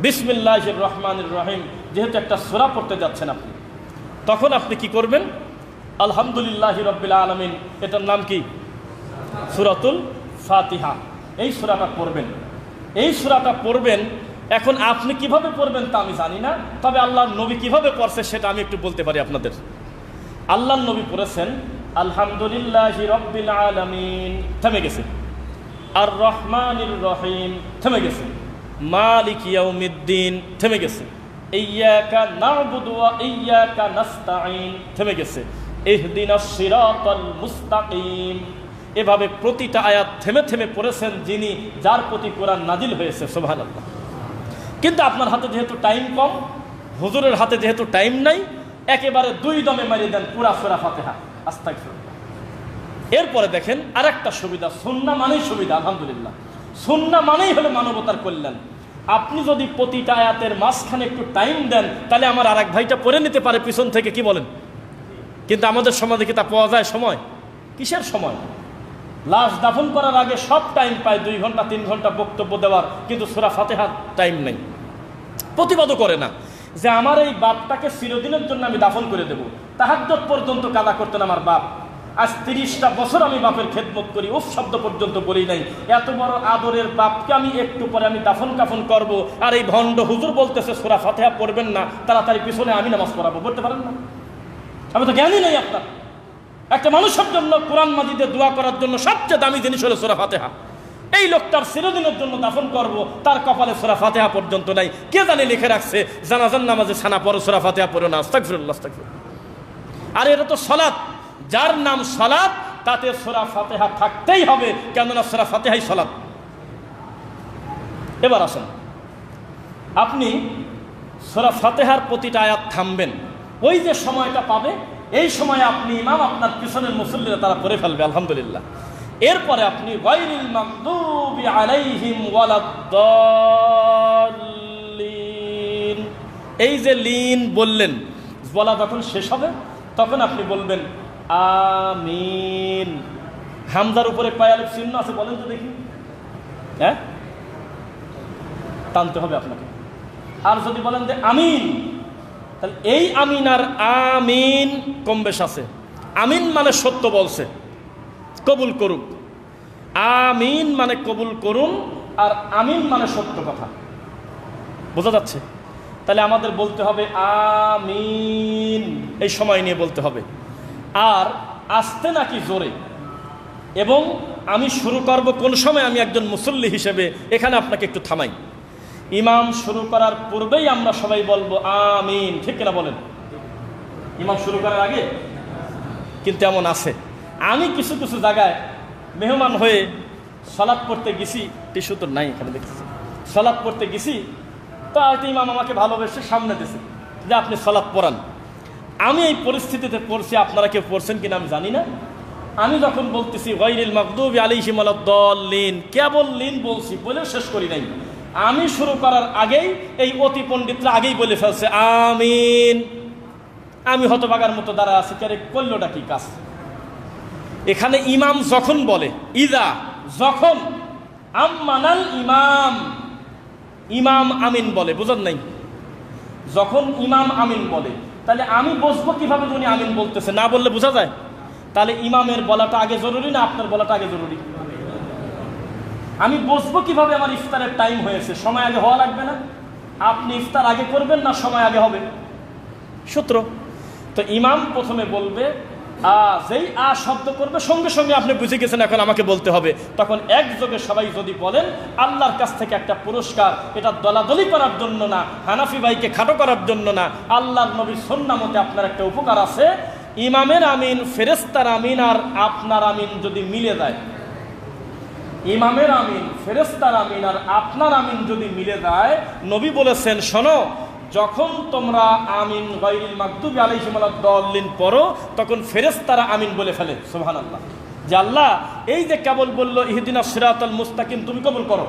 বিসমিল্লাহ রহমান রহিম। যেহেতু একটা সোরা পড়তে যাচ্ছেন আপনি। তখন আপনি কি করবেন? আলহামদুলিল্লাহ রব্বিল আলমিন। এটার নাম কি? সুরাতুল ফাতিহা। এই সুরাটা পড়বেন। এই সুরাটা পড়বেন। এখন আপনি কীভাবে পড়বেন তা আমি জানি না। তবে আল্লাহর নবী কীভাবে পড়ছে সেটা আমি একটু বলতে পারি আপনাদের। আল্লাহর নবী পড়েছেন, আলহামদুলিল্লাহ রব্বিল আলমিন। থেমে গেছে। আর রহমানির রহিম। থেমে গেছে। মালিক ইয়াউমিদ্দিন, থেমে গেছে। ইয়্যাকা না'বুদু ওয়া ইয়্যাকা নাস্তাঈন, থেমে গেছে। ইহদিনাস সিরাতাল মুস্তাকিম। এভাবে প্রতিটা আয়াত থেমে থেমে পড়েছেন যিনি যার প্রতি কোরআন নাজিল হয়েছে, সুবহানাল্লাহ। কিন্তু আপনার হাতে যেহেতু টাইম কম, হুজুরের হাতে যেহেতু টাইম নাই, একেবারে দুই দমে মারিয়ে দেন পুরা ফেরা ফাতেহা। আস্তাগফিরুল্লাহ। এরপরে দেখেন আরেকটা সুবিধা সুন্না মানেই সুবিধা, আলহামদুলিল্লাহ। সুন্না মানেই হলো মানবতার কল্যাণ। আপনি যদি প্রতিটা আয়াতের মাঝখানে একটু টাইম দেন, তাহলে আমার আর এক ভাইটা পড়ে নিতে পারে পিছন থেকে, কি বলেন? কিন্তু আমাদের সমাজে কি তা পাওয়া যায় সময়? কিসের সময়? লাশ দাফন করার আগে সব টাইম পায়, দুই ঘণ্টা, তিন ঘণ্টা বক্তব্য দেওয়ার, কিন্তু সুরা ফাতেহার টাইম নেই। প্রতিবাদও করে না। যে আমার এই বাপটাকে চিরদিনের জন্য আমি দাফন করে দেব তাহাজ্জত পর্যন্ত কাদা করতেন আমার বাপ। আজ তিরিশটা বছর আমি বাপের খেদমত করি, উফ, শব্দ পর্যন্ত বলি নাই। এত বড় আদরের বাপকে আমি একটু পরে আমি দাফন কাফন করব, আর এই ভণ্ড হুজুর বলতেছে, সোরা ফাতেহা পড়বেন না, তাড়াতাড়ি পিছনে আমি নামাজ পড়াবো বলতে পারেন না? আমি তো জ্ঞানই নেই আপনার। একটা মানুষের জন্য কোরআন মাজিদে দোয়া করার জন্য সবচেয়ে দামি জিনিস হলো সোরা ফাতেহা। এই লোকটার চিরদিনের জন্য দাফন করব, তার কপালে সোরা ফাতেহা পর্যন্ত নাই। কে জানে লিখে রাখছে জানাজান নামাজে ছানা পড়ো, সুরা ফাতেহা পড়ো না আস্তাগফিরুল্লাহ। আর, এটা তো সলাৎ। যার নাম সলাৎ তাতে সোরা ফাতেহা থাকতেই হবে। কেননা সুরা ফাতেহাই সলাৎ এবার আসেন। আপনি সোরা ফাতেহার প্রতিটা আয়াত থামবেন। ওই যে সময়টা পাবে, এই সময় আপনি ইমাম আপনার পিছনের মুসল্লিরা তারা পড়ে ফেলবে, আলহামদুলিল্লাহ। এরপরে আপনি এই যে লিন বললেন, বলা যখন শেষ হবে, তখন আপনি বলবেন আমিন। হামজার উপরে পায়ালের চিহ্ন আছে, বলেন তো দেখি। হ্যাঁ? টানতে হবে আপনাকে। আর যদি বলেন যে আমিন, তাহলে এই আমিন আর আমিন কম বেশ আছে। আমিন মানে সত্য বলছে, কবুল করুক আমিন মানে কবুল করুন আর আমিন মানে সত্য কথা। বোঝা যাচ্ছে? তাহলে আমাদের বলতে হবে আমিন। এই সময় নিয়ে বলতে হবে। আর আসতে নাকি জোরে? এবং আমি শুরু করব কোন সময় আমি একজন মুসল্লি হিসেবে? এখানে আপনাকে একটু থামাই। ইমাম শুরু করার পূর্বেই আমরা সবাই বলব, আমিন। ঠিক কিনা বলেন? ইমাম শুরু করার আগে? কিন্তু এমন আছে। আমি কিছু কিছু জায়গায় মেহমান হয়ে সলাৎ পড়তে গেছি, টিস্যু তো নাই এখানে দেখতেছি। সলাৎ পড়তে গেছি, তো হয়তো ইমাম আমাকে ভালোবেসে সামনে দিছে যে আপনি সলাৎ পড়ান। আমি এই পরিস্থিতিতে পড়ছি, আপনারা কেউ পড়ছেন কিনা আমি জানি না। আমি যখন বলতেছি গৈরিল মকদুবি আলিহিম লিন কেবল লিন বলছি বলে শেষ করি নাই। আমি শুরু করার আগেই এই অতি পণ্ডিতরা আগেই বলে ফেলছে, আমিন। আমি হতবাগার মতো দাঁড়া আছি ক্যারে করলোটা কি কাজ? এখানে ইমাম যখন বলে, ইদা যখন, আম্মানাল ইমাম ইমাম আমিন বলে, বুঝেন নাই? যখন ইমাম আমিন বলে তাহলে আমি বসবো কীভাবে যদি আমিন বলতেছে? না বললে বোঝা যায়? তাহলে ইমামের বলাটা আগে জরুরি না আপনার বলাটা আগে জরুরি? আমি বসবো কীভাবে আমার ইফতারের টাইম হয়েছে? সময় আগে হওয়া লাগবে না? আপনি ইফতার আগে করবেন না সময় আগে হবে? সূত্র। তো ইমাম প্রথমে বলবে আ, যেই আ শব্দ করবে, সঙ্গে সঙ্গে আপনি বুঝে গেছেন এখন আমাকে বলতে হবে। তখন একযোগে সবাই যদি বলেন, আল্লাহর কাছ থেকে একটা পুরস্কার, এটা দলাদলি করার জন্য না, হানাফি ভাইকে খাটো করার জন্য না, আল্লাহর নবী সন্না মতে আপনার একটা উপকার আছে। ইমামের আমিন ফেরেস্তার আমিন আর আপনার আমিন যদি মিলে যায়। ইমামের আমিন ফেরেস্তার আমিন আর আপনার আমিন যদি মিলে যায়, নবী বলেছেন, শোনো যখন তোমরা আমিন গৈরিল মাকদুবি দাল্লিন পড়ো, তখন ফেরেশতারা আমিন বলে ফেলে, সুবহানাল্লাহ। যে আল্লাহ, এই যে কেবল বলল, ইহদিনা সিরাতাল মুস্তাকিম, তুমি কবুল করো।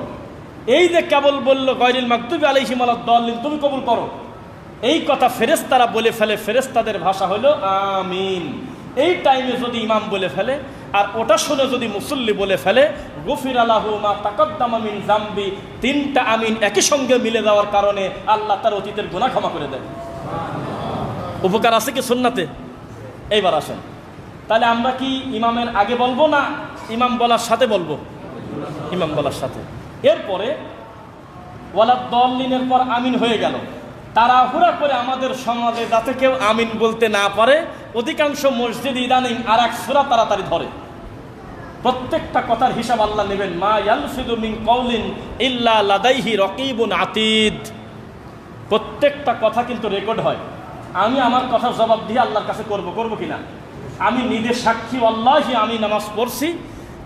এই যে কেবল বলল গৈরিল মাকদুবি দাল্লিন, তুমি কবুল করো। এই কথা ফেরেশতারা বলে ফেলে, ফেরেশতাদের ভাষা হলো আমিন। এই টাইমে যদি ইমাম বলে ফেলে, আর ওটা শুনে যদি মুসল্লি বলে ফেলে গফির আলাহু মা তাকদ্দাম আমিন জাম্বি তিনটা আমিন একই সঙ্গে মিলে যাওয়ার কারণে আল্লাহ তার অতীতের গুণা ক্ষমা করে দেন। উপকার আছে কি সুন্নাতে? এইবার আসেন। তাহলে আমরা কি ইমামের আগে বলব না ইমাম বলার সাথে বলব? ইমাম বলার সাথে। এরপরে ওয়ালা দলিনের পর আমিন হয়ে গেল। তাড়াহুড়া করে আমাদের সমাজে যাতে কেউ আমিন বলতে না পারে, অধিকাংশ মসজিদ ইদানিং আর এক সুরা তাড়াতাড়ি ধরে। প্রত্যেকটা কথার হিসাব আল্লাহ নেবেন, মা লাদাইহি আতিদ। প্রত্যেকটা কথা কিন্তু রেকর্ড হয়। আমি আমার কথার জবাব দিয়ে আল্লাহর কাছে করব করব কিনা আমি নিজে সাক্ষী আল্লাহি আমি নামাজ পড়ছি।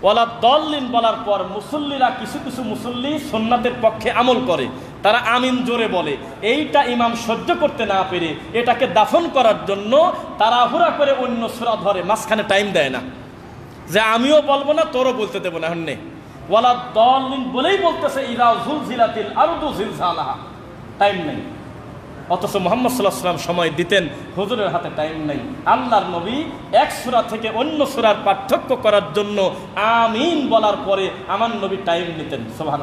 ওয়ালা দলিন বলার পর মুসল্লিরা কিছু কিছু মুসল্লি সোননাথের পক্ষে আমল করে। তারা আমিন জোরে বলে, এইটা ইমাম সহ্য করতে না পেরে এটাকে দাফন করার জন্য তাড়াহুড়া করে অন্য সুরা ধরে, মাঝখানে টাইম দেয় না। যে আমিও বলব না, তোরও বলতে দেবো না হন্যে ওয়ালা দলিন বলেই বলতেছে ইরা ঝুল ঝিলাতিল আরও দু ঝিলঝালাহা টাইম নেই। অথচ মোহাম্মদ সাল্লাহ সাল্লাম সময় দিতেন, হুজুরের হাতে টাইম নেই। আল্লাহর নবী এক সুরা থেকে অন্য সুরার পার্থক্য করার জন্য আমিন বলার পরে আমার নবী টাইম নিতেন সোভান